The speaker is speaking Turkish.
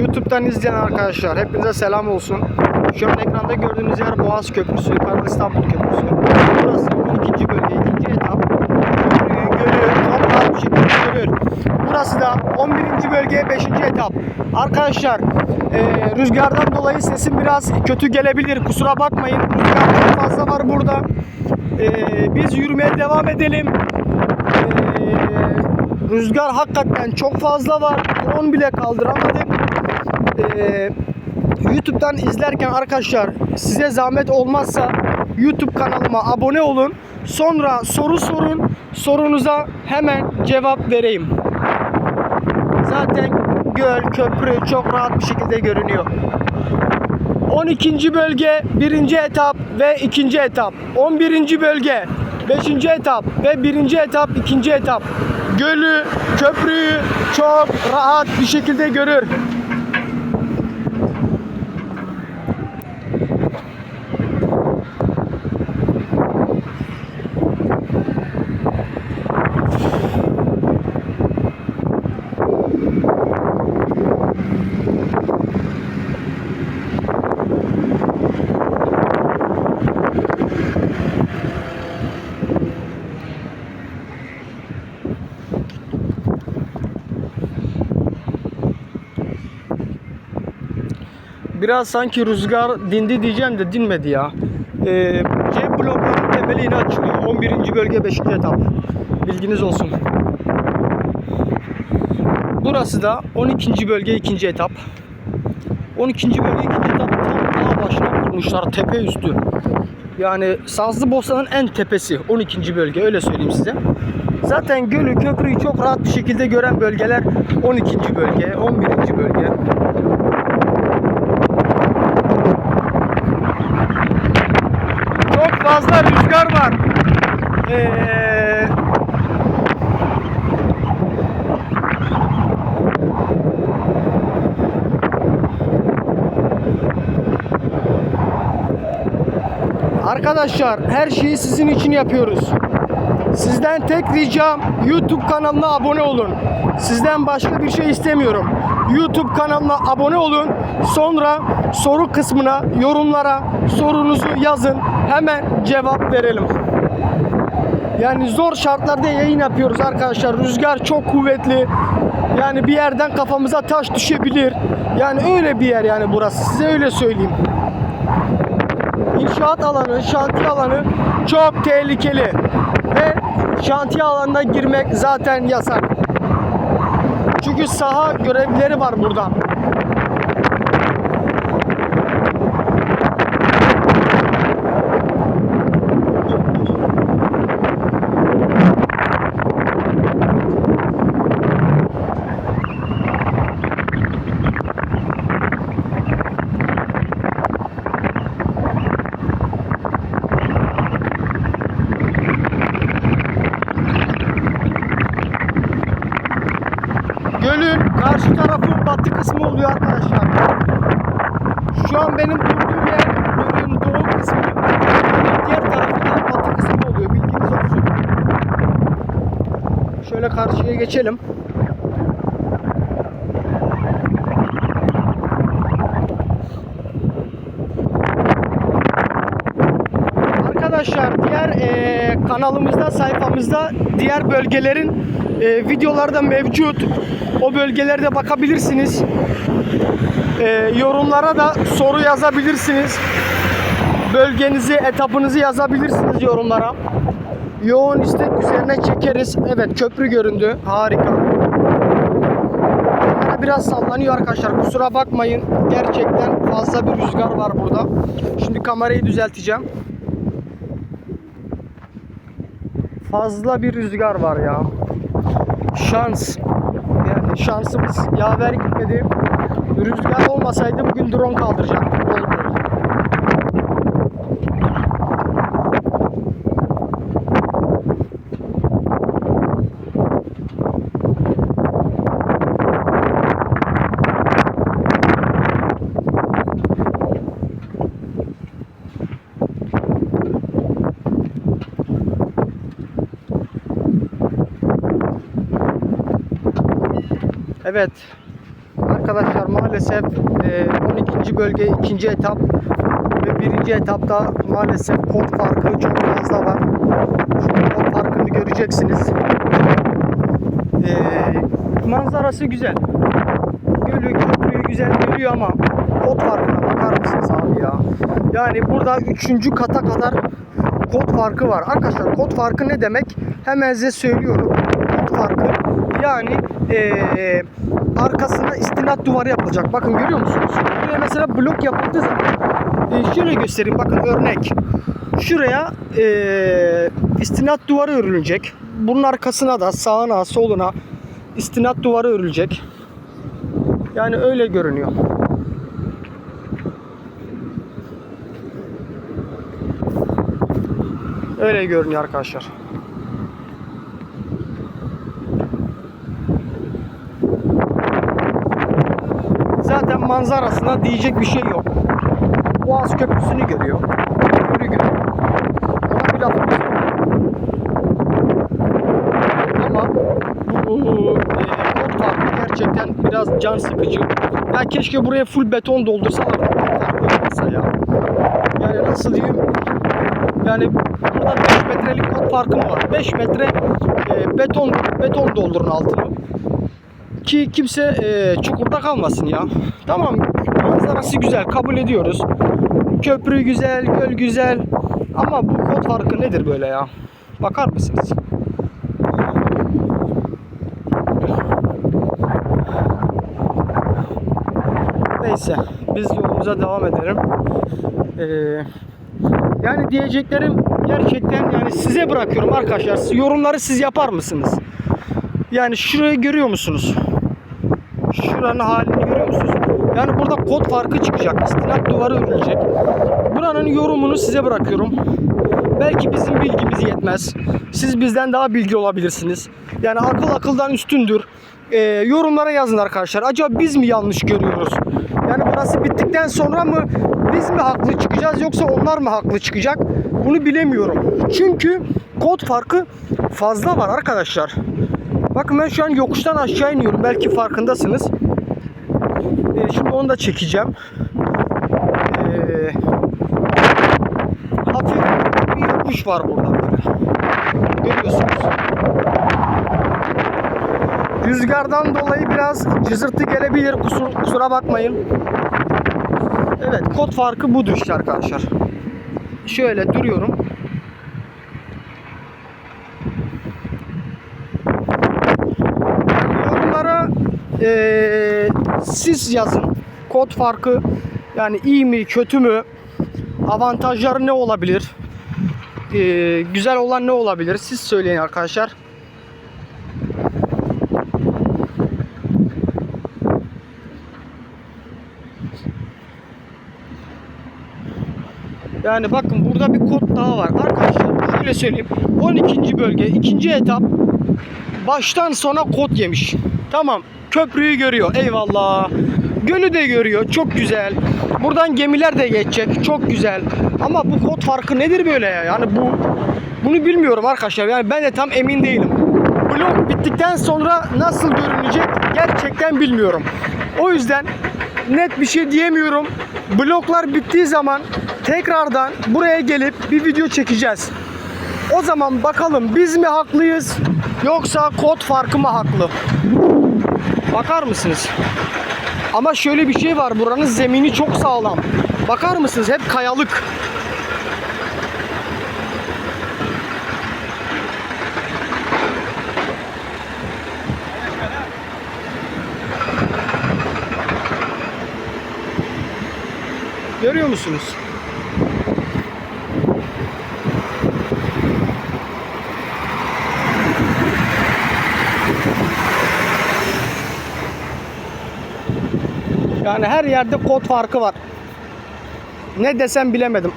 YouTube'dan izleyen arkadaşlar hepinize selam olsun. Şu an ekranda gördüğünüz yer Boğaz Köprüsü, Kanal İstanbul Köprüsü. Burası 12. bölge, 2. etap. Köprüyü görüyor, çok bir şekilde görüyor. Burası da 11. bölge, 5. etap. Arkadaşlar eee, rüzgardan dolayı sesim biraz kötü gelebilir. Kusura bakmayın. Rüzgar çok fazla var burada. Eee, biz yürümeye devam edelim. Eee, rüzgar hakikaten çok fazla var. Drone bile kaldıramadık. Eee, YouTube'dan izlerken arkadaşlar size zahmet olmazsa YouTube kanalıma abone olun. Sonra soru sorun. Sorunuza hemen cevap vereyim. Zaten göl, köprü çok rahat bir şekilde görünüyor. 12. bölge 1. etap ve 2. etap. 11. bölge 5. etap ve 1. etap 2. etap. Gölü, köprüyü çok rahat bir şekilde görür. Biraz sanki rüzgar dindi diyeceğim de dinmedi ya. Ee, C blokların temeli yine açılıyor. 11. bölge 5. etap. Bilginiz olsun. Burası da 12. bölge 2. etap. 12. bölge 2. etap tam dağ başına kurmuşlar tepe üstü. Yani Sazlı Bosna'nın en tepesi 12. bölge öyle söyleyeyim size. Zaten gölü köprüyü çok rahat bir şekilde gören bölgeler 12. bölge, 11. bölge. Çok fazla rüzgar var. Ee, Arkadaşlar her şeyi sizin için yapıyoruz. Sizden tek ricam YouTube kanalına abone olun. Sizden başka bir şey istemiyorum. YouTube kanalına abone olun. Sonra soru kısmına, yorumlara sorunuzu yazın. Hemen cevap verelim. Yani zor şartlarda yayın yapıyoruz arkadaşlar. Rüzgar çok kuvvetli. Yani bir yerden kafamıza taş düşebilir. Yani öyle bir yer yani burası. Size öyle söyleyeyim. İnşaat alanı, şantiye alanı çok tehlikeli. Ve şantiye alanına girmek zaten yasak. Çünkü saha görevlileri var burada. Gölün karşı tarafı batı oluyor arkadaşlar. Şu an benim durduğum yer gölün doğu kısmı. Diğer tarafı da batı kısmı oluyor. Bilginiz olsun. Şöyle karşıya geçelim. Arkadaşlar diğer eee, kanalımızda sayfamızda diğer bölgelerin eee, videoları da mevcut. O bölgelerde bakabilirsiniz. Eee, yorumlara da soru yazabilirsiniz. Bölgenizi, etapınızı yazabilirsiniz yorumlara. Yoğun istek üzerine çekeriz. Evet köprü göründü. Harika. Kamera biraz sallanıyor arkadaşlar. Kusura bakmayın. Gerçekten fazla bir rüzgar var burada. Şimdi kamerayı düzelteceğim. Fazla bir rüzgar var ya. Şans. Yani şansımız yaver gitmedi. Rüzgar olmasaydı bugün drone kaldıracaktım. Evet. arkadaşlar maalesef e, 12. bölge 2. etap ve 1. etapta maalesef kod farkı çok fazla var. Şu kod farkını göreceksiniz. E, manzarası güzel. Gölü, köprüyü güzel görüyor ama kod farkına bakar mısınız abi ya? Yani burada 3. kata kadar kod farkı var. Arkadaşlar kod farkı ne demek? Hemen size söylüyorum. Yani eee, arkasına istinat duvarı yapılacak. Bakın görüyor musunuz? Buraya mesela blok yapıldığı zaman e, şöyle göstereyim bakın örnek. Şuraya eee istinat duvarı örülecek. Bunun arkasına da sağına soluna istinat duvarı örülecek. Yani öyle görünüyor. Öyle görünüyor arkadaşlar. Zaten manzarasına diyecek bir şey yok. Boğaz Köprüsü'nü görüyor. Köprü görüyor. Ona bir lafımız. Ama bu e, kod farkı gerçekten biraz can sıkıcı. Ya keşke buraya full beton doldursalar ya. Yani nasıl diyeyim? Yani burada 5 metrelik kod farkı mı var? 5 metre e, beton beton doldurun altını. Ki kimse e, çukurda kalmasın ya. Tamam manzarası güzel kabul ediyoruz. Köprü güzel, göl güzel. Ama bu kod farkı nedir böyle ya? Bakar mısınız? Neyse biz yolumuza devam edelim. Ee, yani diyeceklerim gerçekten yani size bırakıyorum arkadaşlar. Yorumları siz yapar mısınız? Yani şurayı görüyor musunuz? Şuranın halini görüyor musunuz? Yani burada kod farkı çıkacak. İstinat duvarı örülecek. Buranın yorumunu size bırakıyorum. Belki bizim bilgimiz yetmez. Siz bizden daha bilgi olabilirsiniz. Yani akıl akıldan üstündür. Ee, yorumlara yazın arkadaşlar. Acaba biz mi yanlış görüyoruz? Yani burası bittikten sonra mı biz mi haklı çıkacağız yoksa onlar mı haklı çıkacak? Bunu bilemiyorum. Çünkü kod farkı fazla var arkadaşlar. Bakın ben şu an yokuştan aşağı iniyorum. Belki farkındasınız. Ee, şimdi onu da çekeceğim. Ee, hafif bir yokuş var burada böyle. Görüyorsunuz. Rüzgardan dolayı biraz cızırtı gelebilir. Kusur, kusura bakmayın. Evet kod farkı budur işte arkadaşlar. Şöyle duruyorum. Yorumlara eee, siz yazın. Kod farkı yani iyi mi kötü mü? Avantajları ne olabilir? Eee, güzel olan ne olabilir? Siz söyleyin arkadaşlar. Yani bakın burada bir kod daha var. Arkadaşlar şöyle söyleyeyim. 12. bölge 2. etap baştan sona kod yemiş. Tamam. Köprüyü görüyor. Eyvallah. Gölü de görüyor. Çok güzel. Buradan gemiler de geçecek. Çok güzel. Ama bu kod farkı nedir böyle ya? Yani bu bunu bilmiyorum arkadaşlar. Yani ben de tam emin değilim. Blok bittikten sonra nasıl görünecek gerçekten bilmiyorum. O yüzden net bir şey diyemiyorum. Bloklar bittiği zaman tekrardan buraya gelip bir video çekeceğiz. O zaman bakalım biz mi haklıyız yoksa kod farkı mı haklı? Bakar mısınız? Ama şöyle bir şey var buranın zemini çok sağlam. Bakar mısınız? Hep kayalık. Görüyor musunuz? Yani her yerde kod farkı var. Ne desem bilemedim.